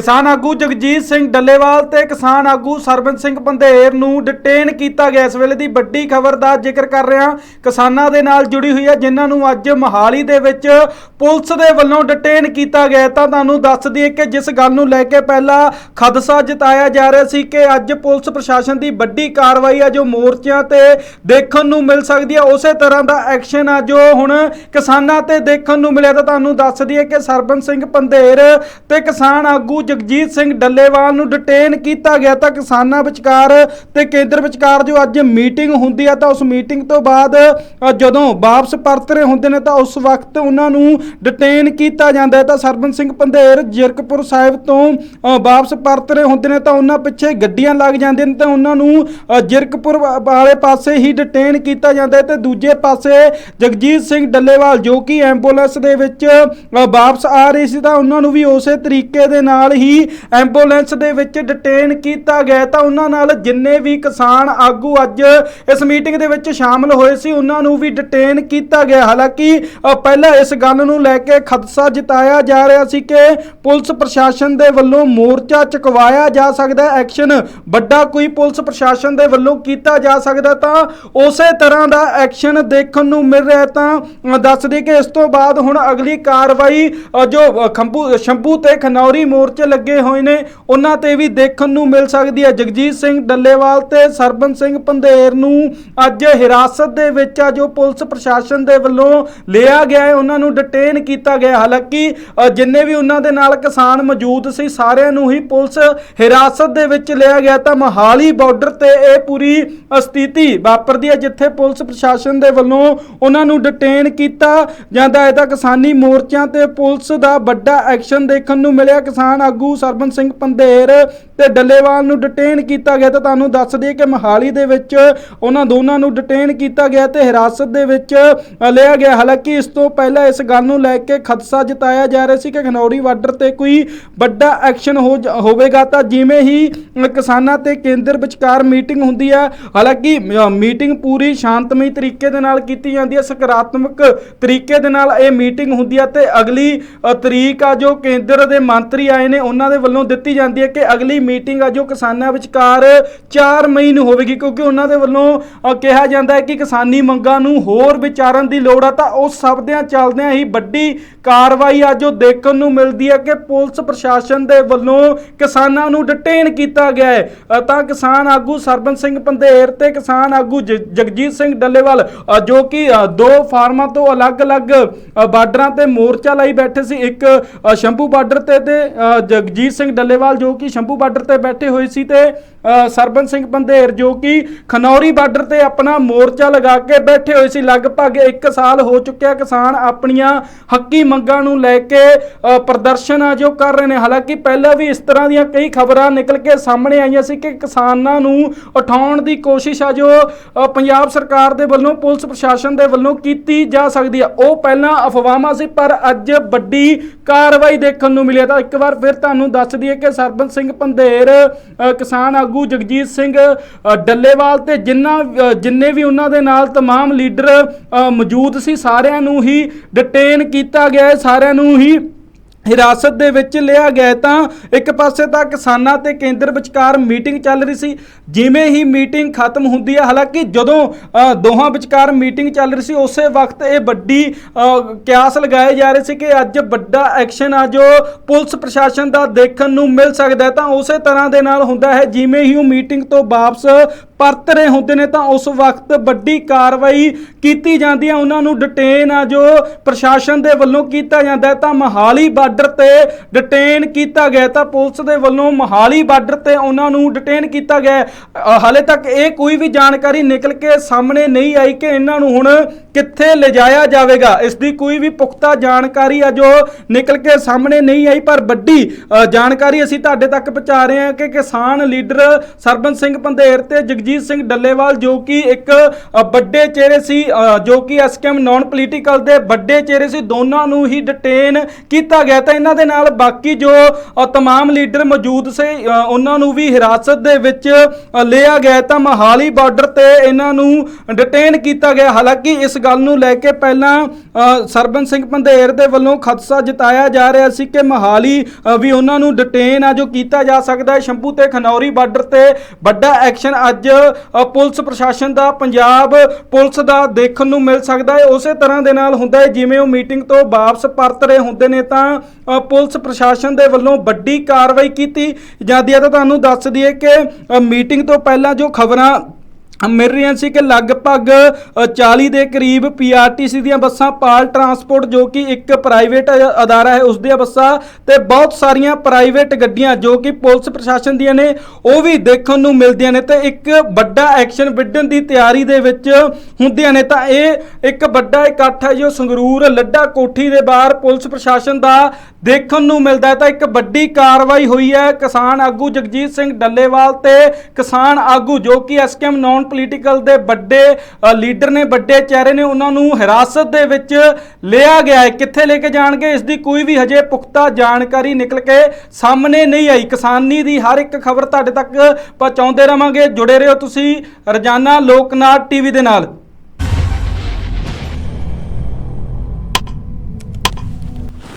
ਕਿਸਾਨ ਆਗੂ ਜਗਜੀਤ ਸਿੰਘ ਡੱਲੇਵਾਲ ਤੇ ਕਿਸਾਨ ਆਗੂ ਸਰਬੰਸ ਸਿੰਘ ਪੰਧੇਰ ਨੂੰ ਡਿਟੇਨ ਕੀਤਾ ਗਿਆ। ਇਸ ਵੇਲੇ ਦੀ ਵੱਡੀ ਖਬਰ ਦਾ ਜ਼ਿਕਰ ਕਰ ਰਿਹਾ ਕਿਸਾਨਾਂ ਦੇ ਨਾਲ ਜੁੜੀ ਹੋਈ ਹੈ, ਜਿਨ੍ਹਾਂ ਨੂੰ ਅੱਜ ਮਹਾਲੀ ਦੇ ਵਿੱਚ ਪੁਲਿਸ ਦੇ ਵੱਲੋਂ ਡਿਟੇਨ ਕੀਤਾ ਗਿਆ। ਤਾਂ ਤੁਹਾਨੂੰ ਦੱਸ ਦਈਏ ਕਿ ਜਿਸ ਗੱਲ ਨੂੰ ਲੈ ਕੇ ਪਹਿਲਾਂ ਖਦਸ਼ਾ ਜਤਾਇਆ ਜਾ ਰਿਹਾ ਸੀ ਕਿ ਅੱਜ ਪੁਲਿਸ ਪ੍ਰਸ਼ਾਸਨ ਦੀ ਵੱਡੀ ਕਾਰਵਾਈ ਆ, ਜੋ ਮੋਰਚਿਆਂ ਤੇ ਦੇਖਣ ਨੂੰ ਮਿਲ ਸਕਦੀ ਹੈ ਉਸੇ ਤਰ੍ਹਾਂ ਦਾ ਐਕਸ਼ਨ ਆ, ਜੋ ਹੁਣ ਕਿਸਾਨਾਂ ਤੇ ਦੇਖਣ ਨੂੰ ਮਿਲਿਆ। ਤਾਂ ਤੁਹਾਨੂੰ ਦੱਸ ਦਈਏ ਕਿ ਸਰਬੰਸ ਸਿੰਘ ਪੰਧੇਰ ਤੇ ਕਿਸਾਨ ਆਗੂ ਜਗਜੀਤ ਸਿੰਘ ਡੱਲੇਵਾਲ ਨੂੰ ਡਿਟੇਨ ਕੀਤਾ ਗਿਆ ਤਾਂ ਕਿਸਾਨਾਂ ਵਿਚਕਾਰ ਤੇ ਕੇਂਦਰ ਵਿਚਕਾਰ ਜੋ ਅੱਜ ਮੀਟਿੰਗ ਹੁੰਦੀ ਆ ਤਾਂ ਉਸ ਮੀਟਿੰਗ ਤੋਂ ਬਾਅਦ ਜਦੋਂ ਵਾਪਸ ਪਰਤ ਰਹੇ ਹੁੰਦੇ ਨੇ ਤਾਂ ਉਸ ਵਕਤ ਉਹਨਾਂ ਨੂੰ ਡਿਟੇਨ ਕੀਤਾ ਜਾਂਦਾ ਹੈ ਤਾਂ ਸਰਬੰਸ ਸਿੰਘ ਪੰਧੇਰ ਜਿਰਕਪੁਰ ਸਾਹਿਬ ਤੋਂ ਵਾਪਸ ਪਰਤ ਰਹੇ ਹੁੰਦੇ ਨੇ ਤਾਂ ਉਹਨਾਂ ਪਿੱਛੇ ਗੱਡੀਆਂ ਲੱਗ ਜਾਂਦੀਆਂ ਨੇ ਤਾਂ ਉਹਨਾਂ ਨੂੰ ਅ, ਜਿਰਕਪੁਰ ਵਾਲੇ ਪਾਸੇ ਹੀ ਡਿਟੇਨ ਕੀਤਾ ਜਾਂਦਾ ਹੈ ਤੇ ਦੂਜੇ ਪਾਸੇ ਜਗਜੀਤ ਸਿੰਘ ਡੱਲੇਵਾਲ ਜੋ ਕਿ ਐਂਬੂਲੈਂਸ ਦੇ ਵਿੱਚ ਵਾਪਸ ਆ ਰਹੇ ਸੀ ਤਾਂ ਉਹਨਾਂ ਨੂੰ ਵੀ ਉਸੇ ਤਰੀਕੇ ਦੇ ਨਾਲ ਹੀ ਐਂਬੂਲੈਂਸ ਦੇ ਵਿੱਚ ਡਿਟੇਨ ਕੀਤਾ ਗਿਆ ਤਾਂ ਉਹਨਾਂ ਨਾਲ ਜਿੰਨੇ ਵੀ ਕਿਸਾਨ ਆਗੂ ਅੱਜ ਇਸ ਮੀਟਿੰਗ ਦੇ ਵਿੱਚ ਸ਼ਾਮਲ ਹੋਏ ਸੀ ਉਹਨਾਂ ਨੂੰ ਵੀ ਡਿਟੇਨ ਕੀਤਾ ਗਿਆ। ਹਾਲਾਂਕਿ ਪਹਿਲਾਂ ਇਸ ਗੱਲ ਨੂੰ ਲੈ ਕੇ ਖਦਸ਼ਾ ਜਤਾਇਆ ਜਾ ਰਿਹਾ ਸੀ ਕਿ ਪੁਲਿਸ ਪ੍ਰਸ਼ਾਸਨ ਦੇ ਵੱਲੋਂ ਮੋਰਚਾ ਚੁਕਵਾਇਆ ਜਾ ਸਕਦਾ ਐਕਸ਼ਨ ਵੱਡਾ ਕੋਈ ਪੁਲਿਸ ਪ੍ਰਸ਼ਾਸਨ ਦੇ ਵੱਲੋਂ ਕੀਤਾ ਜਾ ਸਕਦਾ ਤਾਂ ਉਸੇ ਤਰ੍ਹਾਂ ਦਾ ਐਕਸ਼ਨ ਦੇਖਣ ਨੂੰ ਮਿਲ ਰਿਹਾ ਤਾਂ ਅ, ਦੱਸ ਦਈਏ ਕਿ ਇਸ ਤੋਂ ਬਾਅਦ ਹੁਣ ਅਗਲੀ ਕਾਰਵਾਈ ਜੋ ਅ, ਖੰਭੂ ਸ਼ੰਭੂ ਤੇ ਖਨੌਰੀ ਮੋਰਚੇ ਲੱਗੇ ਹੋਏ ਨੇ। ਉਹਨਾਂ ਤੇ ਵੀ ਦੇਖਣ ਨੂੰ ਮਿਲ ਸਕਦੀ ਹੈ। ਜਗਜੀਤ ਸਿੰਘ ਡੱਲੇਵਾਲ ਤੇ ਸਰਬਨ ਸਿੰਘ ਪੰਧੇਰ ਨੂੰ ਅੱਜ ਹਿਰਾਸਤ ਦੇ ਵਿੱਚ ਆ, ਜੋ ਪੁਲਿਸ ਪ੍ਰਸ਼ਾਸਨ ਦੇ ਵੱਲੋਂ ਲਿਆ ਗਿਆ ਹੈ। ਉਹਨਾਂ ਨੂੰ ਡਿਟੇਨ ਕੀਤਾ ਗਿਆ। ਹਾਲਾਂਕਿ ਜਿੰਨੇ ਵੀ ਉਹਨਾਂ ਦੇ ਨਾਲ ਕਿਸਾਨ ਮੌਜੂਦ ਸੀ, ਸਾਰਿਆਂ ਨੂੰ ਹੀ ਪੁਲਿਸ ਹਿਰਾਸਤ ਦੇ ਵਿੱਚ ਲਿਆ ਗਿਆ। ਤਾਂ ਮਹਾਲੀ ਬਾਰਡਰ ਤੇ ਇਹ ਪੂਰੀ ਸਥਿਤੀ ਵਾਪਰਦੀ ਹੈ, ਜਿੱਥੇ ਪੁਲਿਸ ਪ੍ਰਸ਼ਾਸਨ ਦੇ ਵੱਲੋਂ ਉਹਨਾਂ ਨੂੰ ਡਿਟੇਨ ਕੀਤਾ ਜਾਂਦਾ ਹੈ। ਤਾਂ ਕਿਸਾਨੀ ਮੋਰਚਿਆਂ ਤੇ ਪੁਲਿਸ ਦਾ ਵੱਡਾ ਐਕਸ਼ਨ ਦੇਖਣ ਨੂੰ ਮਿਲਿਆ। ਕਿਸਾਨ ਆਗੂ ਸਰਬਨ ਸਿੰਘ ਪੰਧੇਰ ਤੇ ਡੱਲੇਵਾਲ ਨੂੰ ਡਿਟੇਨ ਕੀਤਾ ਗਿਆ ਤਾਂ ਤੁਹਾਨੂੰ ਦੱਸ ਦਈਏ ਕਿ ਮਹਾਲੀ ਦੇ ਵਿੱਚ ਉਹਨਾਂ ਦੋਨਾਂ ਨੂੰ ਡਿਟੇਨ ਕੀਤਾ ਗਿਆ ਤੇ ਹਿਰਾਸਤ ਦੇ ਵਿੱਚ ਲਿਆ ਗਿਆ। ਹਾਲਾਂਕਿ ਇਸ ਤੋਂ ਪਹਿਲਾਂ ਇਸ ਗੱਲ ਨੂੰ ਲੈ ਕੇ ਖਦਸ਼ਾ ਜਤਾਇਆ ਜਾ ਰਿਹਾ ਸੀ ਕਿ ਖਨੌਰੀ ਬਾਰਡਰ ਤੇ ਕੋਈ ਵੱਡਾ ਐਕਸ਼ਨ ਹੋ ਜ- ਹੋਵੇਗਾ ਤਾਂ ਜਿਵੇਂ ਹੀ ਕਿਸਾਨਾਂ ਤੇ ਕੇਂਦਰ ਵਿਚਕਾਰ ਮੀਟਿੰਗ ਹੁੰਦੀ ਹੈ ਹਾਲਾਂਕਿ ਮੀਟਿੰਗ ਪੂਰੀ ਸ਼ਾਂਤਮਈ ਤਰੀਕੇ ਦੇ ਨਾਲ ਕੀਤੀ ਜਾਂਦੀ ਹੈ ਸਕਾਰਾਤਮਕ ਤਰੀਕੇ ਦੇ ਨਾਲ ਇਹ ਮੀਟਿੰਗ ਹੁੰਦੀ ਹੈ ਤੇ ਅਗਲੀ ਤਰੀਕ ਆ ਜੋ ਕੇਂਦਰ ਦੇ ਮੰਤਰੀ ਆਏ ਨੇ ਉਹਨਾਂ ਦੇ ਵੱਲੋਂ ਦਿੱਤੀ ਜਾਂਦੀ ਹੈ ਕਿ ਅਗਲੀ ਮੀਟਿੰਗ ਆ ਜੋ ਕਿਸਾਨਾਂ ਵਿਚਕਾਰ 4 ਮਈ ਨੂੰ ਹੋਵੇਗੀ, ਕਿਉਂਕਿ ਉਹਨਾਂ ਦੇ ਵੱਲੋਂ ਕਿਹਾ ਜਾਂਦਾ ਹੈ ਕਿ ਕਿਸਾਨੀ ਮੰਗਾਂ ਨੂੰ ਹੋਰ ਵਿਚਾਰਨ ਦੀ ਲੋੜ ਆ, ਤਾਂ ਉਸ ਸਭ ਚੱਲਦਿਆਂ ਹੀ ਵੱਡੀ ਕਾਰਵਾਈ ਆ ਜੋ ਦੇਖਣ ਨੂੰ ਮਿਲਦੀ ਹੈ ਕਿ ਪੁਲਿਸ ਪ੍ਰਸ਼ਾਸਨ ਦੇ ਵੱਲੋਂ ਕਿਸਾਨਾਂ ਨੂੰ ਡਿਟੇਨ ਕੀਤਾ ਗਿਆ ਹੈ। ਤਾਂ ਕਿਸਾਨ ਆਗੂ ਸਰਬਨ ਸਿੰਘ ਪੰਧੇਰ ਤੇ ਕਿਸਾਨ ਆਗੂ ਜ- ਜਗਜੀਤ ਸਿੰਘ ਡੱਲੇਵਾਲ ਜੋ ਕਿ ਦੋ ਫਾਰਮਾਂ ਤੋਂ ਅਲੱਗ-ਅਲੱਗ ਬਾਰਡਰਾਂ ਤੇ ਮੋਰਚਾ ਲਈ ਬੈਠੇ ਸੀ, ਇੱਕ ਸ਼ੰਭੂ ਬਾਰਡਰ ਤੇ ਤੇ ਜਗਜੀਤ ਸਿੰਘ ਡੱਲੇਵਾਲ ਜੋ ਕਿ ਸ਼ੰਭੂ ਬਾਰਡਰ ਤੇ ਬੈਠੇ ਹੋਏ ਸੀ ਤੇ ਅ, ਸਰਬਨ ਸਿੰਘ ਬੰਦੇਰ ਜੋ ਕਿ ਖਨੌਰੀ ਬਾਰਡਰ ਤੇ ਆਪਣਾ ਮੋਰਚਾ ਲਗਾ ਕੇ ਬੈਠੇ ਹੋਏ ਸੀ। ਲਗਭਗ 1 ਸਾਲ ਹੋ ਚੁੱਕਿਆ ਕਿਸਾਨ ਆਪਣੀਆਂ ਹੱਕੀ ਮੰਗਾਂ ਨੂੰ ਲੈ ਕੇ ਪ੍ਰਦਰਸ਼ਨ ਆ ਜੋ ਕਰ ਰਹੇ ਨੇ। ਹਾਲਾਂਕਿ ਪਹਿਲਾਂ ਵੀ ਇਸ ਤਰ੍ਹਾਂ ਦੀਆਂ ਕਈ ਖਬਰਾਂ ਨਿਕਲ ਕੇ ਸਾਹਮਣੇ ਆਈਆਂ ਸੀ ਕਿ ਕਿਸਾਨਾਂ ਨੂੰ ਉਠਾਉਣ ਦੀ ਕੋਸ਼ਿਸ਼ ਆ ਜੋ ਪੰਜਾਬ ਸਰਕਾਰ ਦੇ ਵੱਲੋਂ ਪੁਲਿਸ ਪ੍ਰਸ਼ਾਸਨ ਦੇ ਵੱਲੋਂ ਕੀਤੀ ਜਾ ਸਕਦੀ ਆ। ਉਹ ਪਹਿਲਾਂ ਅਫਵਾਹਾਂ ਸੀ ਪਰ ਅੱਜ ਵੱਡੀ ਕਾਰਵਾਈ ਦੇਖਣ ਨੂੰ ਮਿਲੀ ਤਾਂ ਇੱਕ ਵਾਰ ਫਿਰ ਤੁਹਾਨੂੰ ਦੱਸ ਦਈਏ ਕਿ ਸਰਬੰਸ ਸਿੰਘ ਪੰਧੇਰ ਅ, ਕਿਸਾਨ ਆਗੂ ਜਗਜੀਤ ਸਿੰਘ ਅ, ਡੱਲੇਵਾਲ ਤੇ ਜਿੰਨਾ ਅ, ਜਿੰਨੇ ਵੀ ਉਹਨਾਂ ਦੇ ਨਾਲ तमाम ਲੀਡਰ ਅ, ਮੌਜੂਦ ਸੀ ਸਾਰਿਆਂ ਨੂੰ ਹੀ ਡਿਟੇਨ ਕੀਤਾ ਗਿਆ ਹੈ ਸਾਰਿਆਂ ਨੂੰ ਹੀ ਹਿਰਾਸਤ ਦੇ ਵਿੱਚ ਲਿਆ ਗਿਆ ਤਾਂ ਇੱਕ ਪਾਸੇ ਤਾਂ ਕਿਸਾਨਾਂ ਤੇ ਕੇਂਦਰ ਵਿਚਕਾਰ ਮੀਟਿੰਗ ਚੱਲ ਰਹੀ ਸੀ, ਜਿਵੇਂ ਹੀ ਮੀਟਿੰਗ ਖਤਮ ਹੁੰਦੀ ਹੈ ਹਾਲਾਂਕਿ ਜਦੋਂ ਦੋਹਾਂ ਵਿਚਕਾਰ ਮੀਟਿੰਗ ਚੱਲ ਰਹੀ ਸੀ, ਉਸੇ ਵਕਤ ਇਹ ਵੱਡੀ ਕਿਆਸ ਲਗਾਏ ਜਾ ਰਹੇ ਸੀ ਕਿ ਅੱਜ ਵੱਡਾ ਐਕਸ਼ਨ ਆ ਜੋ ਪੁਲਿਸ ਪ੍ਰਸ਼ਾਸਨ ਦਾ ਦੇਖਣ ਨੂੰ ਮਿਲ ਸਕਦਾ ਹੈ। ਤਾਂ ਉਸੇ ਤਰ੍ਹਾਂ ਦੇ ਨਾਲ ਹੁੰਦਾ ਹੈ, ਜਿਵੇਂ ਹੀ ਉਹ ਮੀਟਿੰਗ ਤੋਂ ਵਾਪਸ ਪਰਤ ਰਹੇ ਹੁੰਦੇ ਨੇ, ਤਾਂ ਉਸ ਵਕਤ ਵੱਡੀ ਕਾਰਵਾਈ ਕੀਤੀ ਜਾਂਦੀ ਹੈ ਉਹਨਾਂ ਨੂੰ ਡਿਟੇਨ ਆ ਜੋ ਪ੍ਰਸ਼ਾਸਨ ਦੇ ਵੱਲੋਂ ਕੀਤਾ ਜਾਂਦਾ ਹੈ। ਤਾਂ ਮਹਾਲੀ ਬਾਰਡਰ ਤੇ ਡਿਟੇਨ ਕੀਤਾ ਗਿਆ ਤਾਂ ਪੁਲਿਸ ਦੇ ਵੱਲੋਂ ਮਹਾਲੀ ਬਾਰਡਰ ਤੇ ਉਹਨਾਂ ਨੂੰ ਡਿਟੇਨ ਕੀਤਾ ਗਿਆ ਹਾਲੇ ਤੱਕ ਇਹ ਕੋਈ ਵੀ ਜਾਣਕਾਰੀ ਨਿਕਲ ਕੇ ਸਾਹਮਣੇ ਨਹੀਂ ਆਈ ਕਿ ਇਹਨਾਂ ਨੂੰ ਹੁਣ ਕਿੱਥੇ ਲਿਜਾਇਆ ਜਾਵੇਗਾ। ਇਸ ਦੀ ਕੋਈ ਵੀ ਪੁਖਤਾ ਜਾਣਕਾਰੀ ਆ ਜੋ ਨਿਕਲ ਕੇ ਸਾਹਮਣੇ ਨਹੀਂ ਆਈ, ਪਰ ਵੱਡੀ ਜਾਣਕਾਰੀ ਅਸੀਂ ਤੁਹਾਡੇ ਤੱਕ ਪਹੁੰਚਾ ਰਹੇ ਹਾਂ ਕਿ ਕਿਸਾਨ ਲੀਡਰ ਸਰਬਨ ਸਿੰਘ ਪੰਧੇਰ ਤੇ ਜਗਜੀਤ ਸਿੰਘ ਡੱਲੇਵਾਲ, ਜੋ ਕਿ ਇੱਕ ਵੱਡੇ ਚਿਹਰੇ ਸੀ ਜੋ ਕਿ ਐਸਕੇਐਮ ਨਾਨ ਪੋਲੀਟੀਕਲ ਦੇ ਵੱਡੇ ਚਿਹਰੇ ਸੀ, ਦੋਨਾਂ ਨੂੰ ਹੀ ਡਿਟੇਨ ਕੀਤਾ ਗਿਆ ਗਿਆ ਤਾਂ ਇਹਨਾਂ ਦੇ ਨਾਲ ਬਾਕੀ ਜੋ ਅ, ਤਮਾਮ ਲੀਡਰ ਮੌਜੂਦ ਸੀ ਉਹਨਾਂ ਨੂੰ ਵੀ ਹਿਰਾਸਤ ਦੇ ਵਿੱਚ ਲਿਆ ਗਿਆ ਤਾਂ ਮਹਾਲੀ ਬਾਰਡਰ ਤੇ ਇਹਨਾਂ ਨੂੰ ਡਿਟੇਨ ਕੀਤਾ ਗਿਆ। ਹਾਲਾਂਕਿ ਇਸ ਗੱਲ ਨੂੰ ਲੈ ਕੇ ਪਹਿਲਾਂ ਅ, ਸਰਬਨ ਸਿੰਘ ਪੰਧੇਰ ਦੇ ਵੱਲੋਂ ਖਦਸ਼ਾ ਜਤਾਇਆ ਜਾ ਰਿਹਾ ਸੀ ਕਿ ਮਹਾਲੀ ਵੀ ਉਹਨਾਂ ਨੂੰ ਡਿਟੇਨ ਆ ਜੋ ਕੀਤਾ ਜਾ ਸਕਦਾ ਹੈ। ਸ਼ੰਭੂ ਤੇ ਖਨੌਰੀ ਬਾਰਡਰ ਤੇ ਵੱਡਾ ਐਕਸ਼ਨ ਅੱਜ ਪੁਲਿਸ ਪ੍ਰਸ਼ਾਸਨ ਦਾ ਪੰਜਾਬ ਪੁਲਿਸ ਦਾ ਦੇਖਣ ਨੂੰ ਮਿਲ ਸਕਦਾ ਹੈ। ਉਸੇ ਤਰ੍ਹਾਂ ਦੇ ਨਾਲ ਹੁੰਦਾ ਹੈ ਜਿਵੇਂ ਉਹ ਮੀਟਿੰਗ ਤੋਂ ਵਾਪਸ ਪਰਤ ਰਹੇ ਹੁੰਦੇ ਨੇ ਤਾਂ ਪੁਲਿਸ ਪ੍ਰਸ਼ਾਸਨ ਦੇ ਵੱਲੋਂ ਵੱਡੀ ਕਾਰਵਾਈ ਕੀਤੀ ਜਾਂਦੀ ਹੈ। ਤਾਂ ਤੁਹਾਨੂੰ ਦੱਸ ਦਈਏ ਕਿ ਮੀਟਿੰਗ ਤੋਂ ਪਹਿਲਾਂ ਜੋ ਖਬਰਾਂ ਮਿਲ ਰਹੀਆਂ ਸੀ ਕਿ ਲਗਭਗ ਅ, 40 ਦੇ ਕਰੀਬ ਪੀਆਰਟੀਸੀ ਦੀਆਂ ਬੱਸਾਂ ਪਾਲ ਟਰਾਂਸਪੋਰਟ ਜੋ ਕਿ ਇੱਕ ਪ੍ਰਾਈਵੇਟ ਅਦਾਰਾ ਹੈ ਉਸ ਦੀਆਂ ਬੱਸਾਂ ਤੇ ਬਹੁਤ ਸਾਰੀਆਂ ਪ੍ਰਾਈਵੇਟ ਗੱਡੀਆਂ ਜੋ ਕਿ ਪੁਲਿਸ ਪ੍ਰਸ਼ਾਸਨ ਦੀਆਂ ਨੇ ਉਹ ਵੀ ਦੇਖਣ ਨੂੰ ਮਿਲਦੀਆਂ ਨੇ ਤੇ ਇੱਕ ਵੱਡਾ ਐਕਸ਼ਨ ਵਿੱਢਣ ਦੀ ਤਿਆਰੀ ਦੇ ਵਿੱਚ ਹੁੰਦੀਆਂ ਨੇ। ਤਾਂ ਇਹ ਇੱਕ ਵੱਡਾ ਇਕੱਠ ਹੈ ਜੋ ਸੰਗਰੂਰ ਲੱਡਾ ਕੋਠੀ ਦੇ ਬਾਹਰ ਪੁਲਿਸ ਪ੍ਰਸ਼ਾਸਨ ਦਾ ਦੇਖਣ ਨੂੰ ਮਿਲਦਾ ਤਾਂ ਇੱਕ ਵੱਡੀ ਕਾਰਵਾਈ ਹੋਈ ਹੈ ਕਿਸਾਨ ਆਗੂ ਜਗਜੀਤ ਸਿੰਘ ਡੱਲੇਵਾਲ ਤੇ ਕਿਸਾਨ ਆਗੂ ਜੋ ਕਿ ਐਸਕੇਐਮ ਨਾਨ ਪੋਲੀਟੀਕਲ ਦੇ ਵੱਡੇ ਲੀਡਰ ਨੇ, ਵੱਡੇ ਚਿਹਰੇ ਨੇ, ਉਹਨਾਂ ਨੂੰ ਹਿਰਾਸਤ ਦੇ ਵਿੱਚ ਲਿਆ ਗਿਆ ਹੈ। ਕਿੱਥੇ ਲੈ ਕੇ ਜਾਣਗੇ? ਇਸ ਦੀ ਕੋਈ ਵੀ ਹਜੇ ਪੁਖਤਾ ਜਾਣਕਾਰੀ ਨਿਕਲ ਕੇ ਸਾਹਮਣੇ ਨਹੀਂ ਆਈ। ਕਿਸਾਨੀ ਦੀ ਹਰ ਇੱਕ ਖਬਰ ਤੁਹਾਡੇ ਤੱਕ ਪਹੁੰਚਾਉਂਦੇ ਰਵਾਂਗੇ। ਜੁੜੇ ਰਹੋ ਤੁਸੀਂ ਰੋਜ਼ਾਨਾ ਲੋਕਨਾਥ ਟੀਵੀ ਦੇ ਨਾਲ।